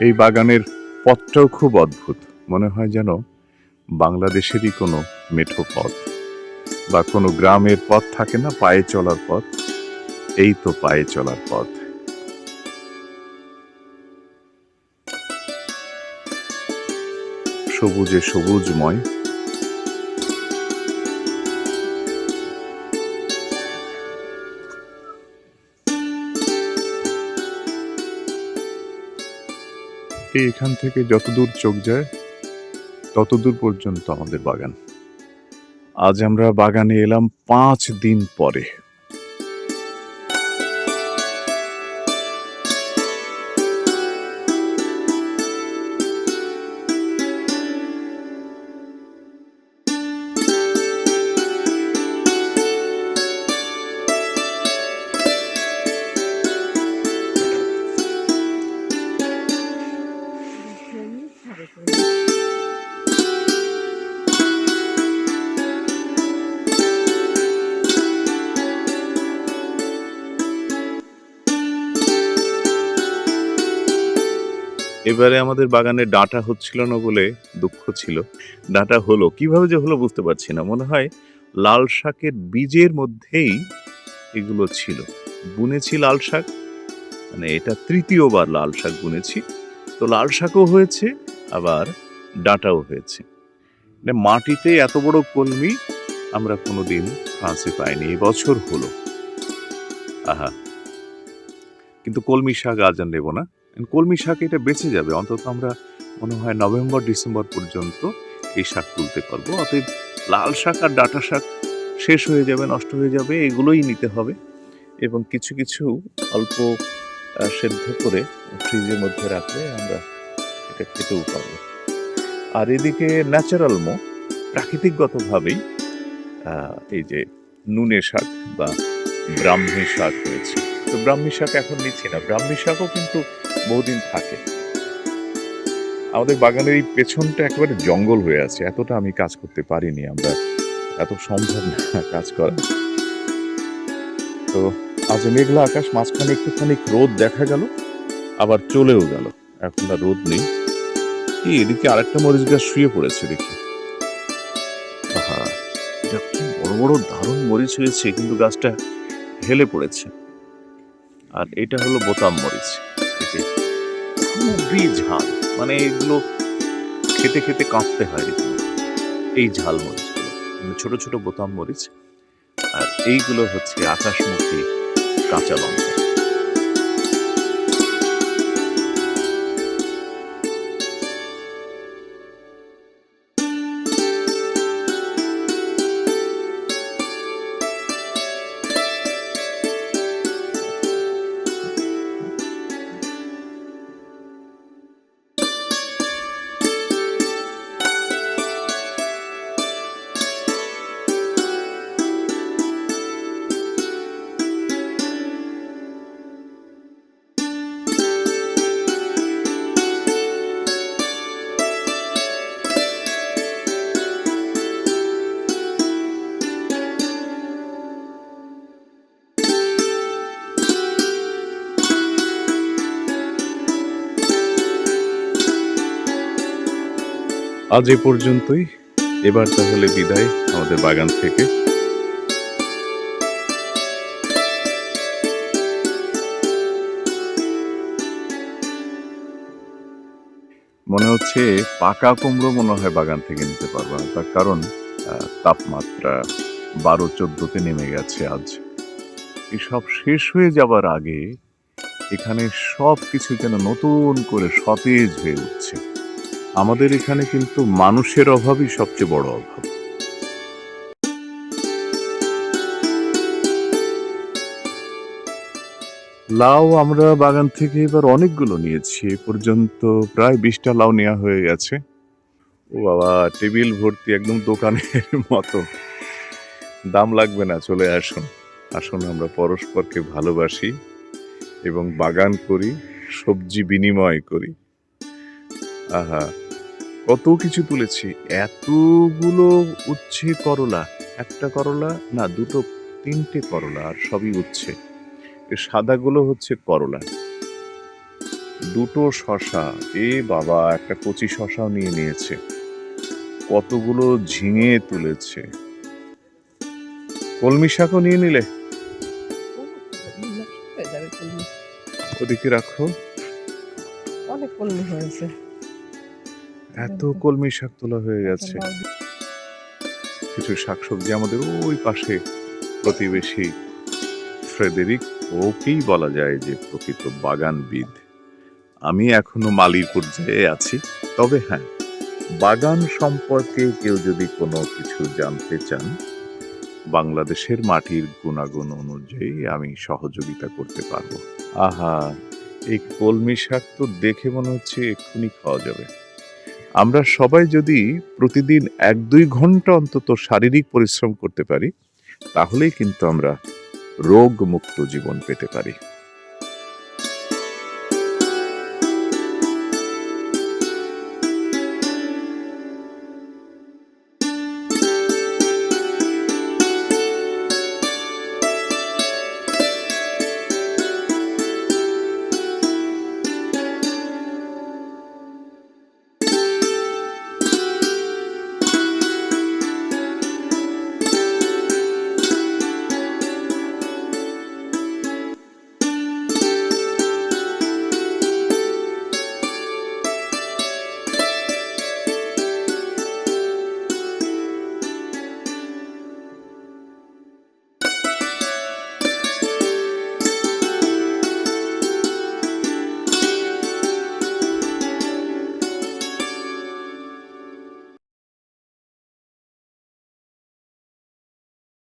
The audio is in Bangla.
এই বাগানের পথটাও খুব অদ্ভুত। মনে হয় যেন বাংলাদেশেরই কোনো মেঠো পথ। বা কোনো গ্রামের পথ থাকে না পায়ে চলার পথ। এই তো পায়ে চলার পথ। সবুজে সবুজময় এই এখান থেকে যতদূর চোখ যায়, ততদূর পর্যন্ত আমাদের বাগান। আজ আমরা বাগানে এলাম পাঁচ দিন পরে। এবারে আমাদের বাগানে ডাঁটা হচ্ছিল না বলে দুঃখ ছিল। ডাঁটা হলো, কীভাবে যে হলো বুঝতে পারছি না। মনে হয় লাল শাকের বীজের মধ্যেই এগুলো ছিল। বুনেছি লাল শাক মানে এটা তৃতীয়বার লাল শাক বুনেছি। তো লাল শাকও হয়েছে, আবার ডাঁটাও হয়েছে। মানে মাটিতে এত বড় কলমি আমরা কোনোদিন ফ্রান্সে পাইনি, এবছর হলো। আহা! কিন্তু কলমি শাক আজ আর নেব না। কলমি শাক এটা বেঁচে যাবে। অন্তত আমরা মনে হয় নভেম্বর, ডিসেম্বর পর্যন্ত এই শাক তুলতে পারব। অতএব লাল শাক আর ডাটা শাক শেষ হয়ে যাবে, নষ্ট হয়ে যাবে, এগুলোই নিতে হবে। এবং কিছু কিছু অল্প সেদ্ধ করে ফ্রিজের মধ্যে রাখলে আমরা এটা খেতেও পারব। আর এদিকে ন্যাচারাল মো প্রাকৃতিকগতভাবেই এই যে নুনে শাক বা ব্রাহ্মী শাক রয়েছে তো ব্রাহ্মী শাক এখন নিচ্ছি না। ব্রাহ্মী শাকও কিন্তু বহুদিন থাকে। আমাদের বাগানের এই পেছনটা একেবারে জঙ্গল হয়ে আছে। এতটা আমি কাজ করতে পারিনি, আমরা এত সম্ভব না কাজ করা। তো আজ মেঘলা আকাশ, মাঝখানে একটুখানি রোদ দেখা গেল, আবার চলেও গেল। এখন আর রোদ নেই। কি এদিকে আরেকটা মরিচ গাছ শুয়ে পড়েছে দেখি। বড় বড় দারুণ মরিচ হয়েছে, কিন্তু গাছটা হেলে পড়েছে। আর এটা হলো বোতাম মরিচ। খুবই ঝাল। মানে এগুলো খেতে খেতে কাঁপতে হয় রীতিমতো। এই ঝাল মরিচগুলো মানে ছোট ছোট বোতাম মরিচ। আর এইগুলো হচ্ছে আকাশমুখী কাঁচা লঙ্কা। আজ এ পর্যন্তই। এবার তাহলে বিদায় আমাদের বাগান থেকে। মনে হচ্ছে পাকা কুমড়ো মনে হয় বাগান থেকে নিতে পারব না। তার কারণ তাপমাত্রা বারো চোদ্দতে নেমে গেছে আজ। এসব শেষ হয়ে যাবার আগে এখানে সব কিছু যেন নতুন করে সতেজ হয়ে উঠছে। আমাদের এখানে কিন্তু মানুষের অভাবই সবচেয়ে বড় অভাব। লাউ আমরা বাগান থেকে এবার অনেকগুলো নিয়েছি। এ পর্যন্ত প্রায় বিশটা লাউ নেওয়া হয়ে গেছে। ও বাবা, টেবিল ভর্তি একদম দোকানের মতো। দাম লাগবে না, চলে আসুন। আসুন, আমরা পরস্পরকে ভালোবাসি এবং বাগান করি, সবজি বিনিময় করি। আহা কত কিছু তুলেছি। এতগুলো উচ্ছে করলা। একটা করলা? না দুটো তিনটে করলা আর সবই উচ্ছে। সাদাগুলো হচ্ছে করলা। দুটো শশা। এ বাবা একটা কচি শশাও নিয়ে নিয়েছে। কতগুলো ঝিঙে তুলেছে। কলমি শাকও নিয়ে নিলে? ওদিকে রাখো। অনেক কলমি হয়েছে। এত কলমি শাক তোলা হয়ে গেছে। কিছু শাকসবজি আমাদের ওই পাশে প্রতিবেশী ফ্রেডেরিক ওকেই বলা যায় যে প্রকৃত বাগানবিদ। আমি এখনও মালির পর্যায়ে আছি। তবে হ্যাঁ বাগান সম্পর্কে কেউ যদি কোনো কিছু জানতে চান বাংলাদেশের মাটির গুণাগুণ অনুযায়ী আমি সহযোগিতা করতে পারব। আহা এই কলমি শাক তো দেখে মনে হচ্ছে এক্ষুনি খাওয়া যাবে। আমরা সবাই যদি প্রতিদিন এক দুই ঘণ্টা অন্তত শারীরিক পরিশ্রম করতে পারি, তাহলেই কিন্তু আমরা রোগ মুক্ত জীবন পেতে পারি।